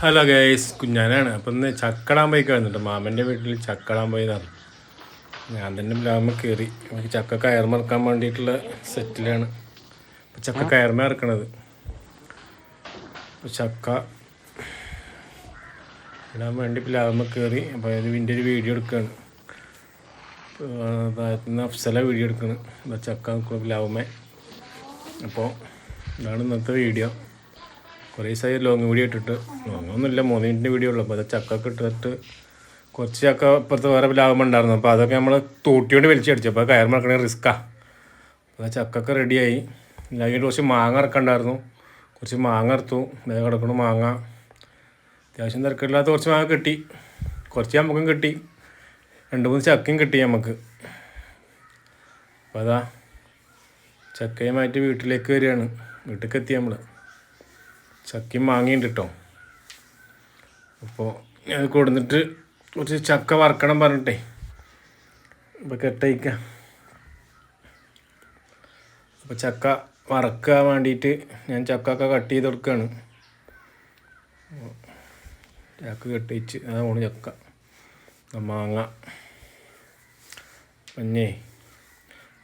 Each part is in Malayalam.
Hello guys കുഞ്ഞാനാണ്. അപ്പം ഇന്ന് ചക്കടാൻ പോയി കഴിഞ്ഞിട്ട് മാമന്റെ വീട്ടിൽ ചക്കടാൻ പോയി നടന്നു ഞാൻ തന്നെ ലാമ കയറി. എനിക്ക് ചക്ക കയർമറക്കാൻ വേണ്ടിയിട്ടുള്ള സെറ്റിലാണ്. അപ്പം ചക്ക കയർമ ഇറക്കണത്. അപ്പം ചക്ക ഇടാൻ വേണ്ടി പ്ലാവുമ്മ കയറി. അപ്പോൾ അത് ഇതിന്റെ ഒരു വീഡിയോ എടുക്കുകയാണ് അതായത് അഫ്സല വീഡിയോ എടുക്കണം. ചക്ക നിൽക്കുന്ന പ്ലാവുമ്മ അപ്പോൾ ഇതാണ് ഇന്നത്തെ വീഡിയോ. കുറേ ദിവസമായി ലോങ് വീഡിയോ ഇട്ടിട്ട്. ലോങ് ഒന്നുമില്ല മൂന്ന് മിനിറ്റിന്റെ വീഡിയോ ഉള്ളൂ. അപ്പോൾ അത് ചക്കൊക്കെ ഇട്ടിട്ട് കുറച്ച് ചക്ക ഇപ്പുറത്ത് വേറെ ലാഭം ഉണ്ടായിരുന്നു. അപ്പോൾ അതൊക്കെ നമ്മൾ തൂട്ടിയോണ്ട് വലിച്ചടിച്ചു അപ്പോൾ കയർ മറക്കണേ റിസ്ക്കാണ് അപ്പോൾ ചക്കൊക്കെ റെഡിയായി കഴിഞ്ഞിട്ട് കുറച്ച് മാങ്ങ ഇറക്കണ്ടായിരുന്നു കുറച്ച് മാങ്ങ ഇറത്തു വേഗം കിടക്കണു മാങ്ങ. അത്യാവശ്യം തിരക്കില്ലാത്ത കുറച്ച് മാങ്ങ കിട്ടി. കുറച്ച് നമുക്കും കിട്ടി. രണ്ട് മൂന്ന് ചക്കയും കിട്ടി നമുക്ക്. അപ്പോൾ അതാ ചക്കയുമായിട്ട് വീട്ടിലേക്ക് വരികയാണ്. വീട്ടിലേക്ക് എത്തി നമ്മൾ ചക്കയും മാങ്ങയുണ്ട് കേട്ടോ അപ്പോൾ ഞാൻ കൊടുന്നിട്ട് കുറച്ച് ചക്ക വറക്കണം പറഞ്ഞിട്ടേ. ഇപ്പോൾ കെട്ടയിക്ക അപ്പോൾ ചക്ക വറക്കാൻ വേണ്ടിയിട്ട് ഞാൻ ചക്ക ഒക്കെ കട്ട് ചെയ്ത് കൊടുക്കുകയാണ് ചക്ക കെട്ടിച്ച് അതാണ് ചക്ക മാങ്ങ മഞ്ഞേ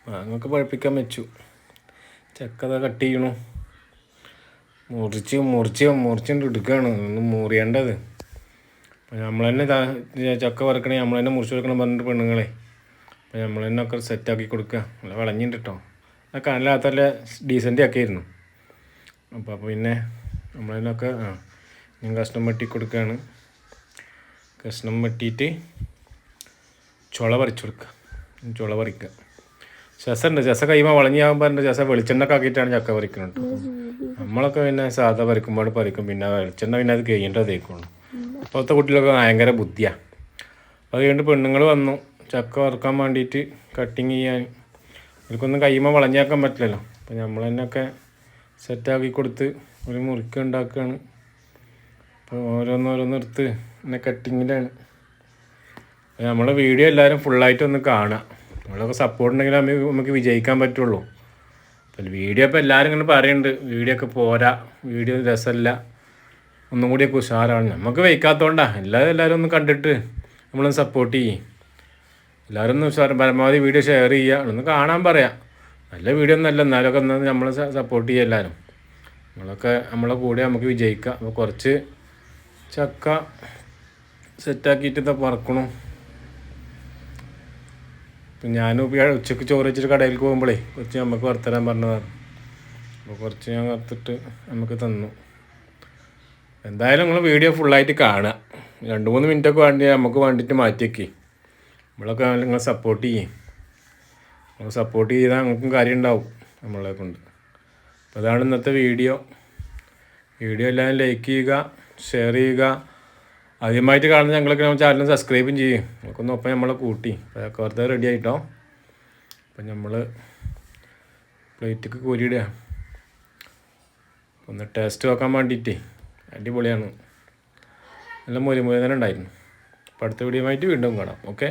മാങ്ങ ഒക്കെ പഴുപ്പിക്കാൻ വെച്ചു. ചക്ക അതാ കട്ട് ചെയ്യണു. മുറിച്ച് മുറിച്ച് മുറിച്ചുകൊണ്ട് എടുക്കുകയാണ് ഒന്ന് മുറിയേണ്ടത്. അപ്പം നമ്മൾ തന്നെ ചക്ക വറക്കണേ നമ്മൾ തന്നെ മുറിച്ച് കൊടുക്കണം പറഞ്ഞിട്ട് പെണ്ണുങ്ങളെ. അപ്പം നമ്മൾ തന്നെ ഒക്കെ സെറ്റാക്കി കൊടുക്കുക നല്ല വിളഞ്ഞിട്ട് കേട്ടോ അതിനകത്ത് നല്ല ഡീസന്റ് ആക്കിയിരുന്നു അപ്പോൾ അപ്പോൾ പിന്നെ നമ്മൾ തന്നെ ഒക്കെ ആ ഞാൻ കഷ്ണം വെട്ടി കൊടുക്കുകയാണ് കഷ്ണം വെട്ടിയിട്ട് ചുള പറിച്ചു കൊടുക്കുക ചുള പറിക്കുക ചെസ്സുണ്ട് ചസ കൈമ വളഞ്ഞാകുമ്പോൾ പറഞ്ഞ ചസ വെളിച്ചെണ്ണൊക്കെ ആക്കിയിട്ടാണ് ചക്ക പറിക്കുന്നത് നമ്മളൊക്കെ പിന്നെ സാധാ പറിക്കുമ്പോൾ പറിക്കും. പിന്നെ വെളിച്ചെണ്ണ പിന്നെ അത് കഴിഞ്ഞിട്ട് തേക്കുള്ളൂ. അപ്പോഴത്തെ കുട്ടികളൊക്കെ ഭയങ്കര ബുദ്ധിയാണ് അത് കഴിഞ്ഞിട്ട് പെണ്ണുങ്ങൾ വന്നു. ചക്ക വറുക്കാൻ വേണ്ടിയിട്ട് കട്ടിങ് ചെയ്യാൻ. അവർക്കൊന്നും കൈമ വളഞ്ഞാക്കാൻ പറ്റില്ലല്ലോ. അപ്പോൾ നമ്മൾ തന്നെയൊക്കെ സെറ്റാക്കി കൊടുത്ത് ഒരു മുറിക്ക് ഉണ്ടാക്കുകയാണ് അപ്പോൾ ഓരോന്നോരോന്നെടുത്ത് പിന്നെ കട്ടിങ്ങിലാണ് നമ്മളെ വീഡിയോ എല്ലാവരും ഫുള്ളായിട്ട് ഒന്ന് കാണുക നമ്മളൊക്കെ സപ്പോർട്ട് ഉണ്ടെങ്കിൽ നമുക്ക് നമുക്ക് വിജയിക്കാൻ പറ്റുള്ളൂ. അപ്പോൾ വീഡിയോ ഇപ്പോൾ എല്ലാവരും ഇങ്ങനെ പറയുന്നുണ്ട് വീഡിയോ ഒക്കെ പോരാ. വീഡിയോ രസമല്ല ഒന്നും കൂടിയൊക്കെ ഉഷാറാണ് നമുക്ക് വയ്ക്കാത്തതുകൊണ്ടാണ് എല്ലാവരും എല്ലാവരും ഒന്ന് കണ്ടിട്ട് നമ്മളൊന്ന് സപ്പോർട്ട് ചെയ്യും. എല്ലാവരും ഒന്ന് ഉഷാർ പരമാവധി വീഡിയോ ഷെയർ ചെയ്യുക ഒന്ന് കാണാൻ പറയാം. നല്ല വീഡിയോ ഒന്നല്ല എന്നാലൊക്കെ ഒന്ന് നമ്മൾ സപ്പോർട്ട് ചെയ്യുക എല്ലാവരും നമ്മളൊക്കെ നമ്മളെ കൂടെ നമുക്ക് വിജയിക്കാം. അപ്പോൾ കുറച്ച് ചക്ക സെറ്റാക്കിയിട്ട് ഇതൊക്കെ പറക്കണം ഇപ്പം ഉച്ചയ്ക്ക് ചോറ് വെച്ചിട്ട് കടയിലേക്ക് പോകുമ്പോഴേ കുറച്ച് നമുക്ക് വറുത്തരാൻ പറഞ്ഞതാണ്. അപ്പോൾ കുറച്ച് ഞാൻ വറുത്തിട്ട് നമുക്ക് തന്നു. എന്തായാലും നിങ്ങൾ വീഡിയോ ഫുള്ളായിട്ട് കാണുക. രണ്ട് മൂന്ന് മിനിറ്റൊക്കെ വേണ്ടി നമുക്ക് വേണ്ടിയിട്ട് മാറ്റിയേക്കി നമ്മളൊക്കെ നിങ്ങൾ സപ്പോർട്ട് ചെയ്യും. നമ്മൾ സപ്പോർട്ട് ചെയ്താൽ നമുക്കും കാര്യം ഉണ്ടാവും നമ്മളെ കൊണ്ട്. അപ്പോൾ അതാണ് ഇന്നത്തെ വീഡിയോ. വീഡിയോ എല്ലാവരും ലൈക്ക് ചെയ്യുക ഷെയർ ചെയ്യുക. ആദ്യമായിട്ട് കാണുന്ന ഞങ്ങളൊക്കെ നമ്മൾ ചാനൽ സബ്സ്ക്രൈബും ചെയ്യും. നമുക്കൊന്ന് ഒപ്പം നമ്മളെ കൂട്ടി. അതൊക്കെ വെറുതെ റെഡി ആയിട്ടോ? അപ്പം നമ്മൾ പ്ലേറ്റൊക്കെ കോരിയിടുക. ഒന്ന് ടേസ്റ്റ് നോക്കാൻ വേണ്ടിയിട്ട്. അടിപൊളിയാണ്. നല്ല മൊരി മൊരി തന്നെ ഉണ്ടായിരുന്നു. അപ്പോൾ അടുത്ത വീഡിയോ വീണ്ടും കാണാം. ഓക്കെ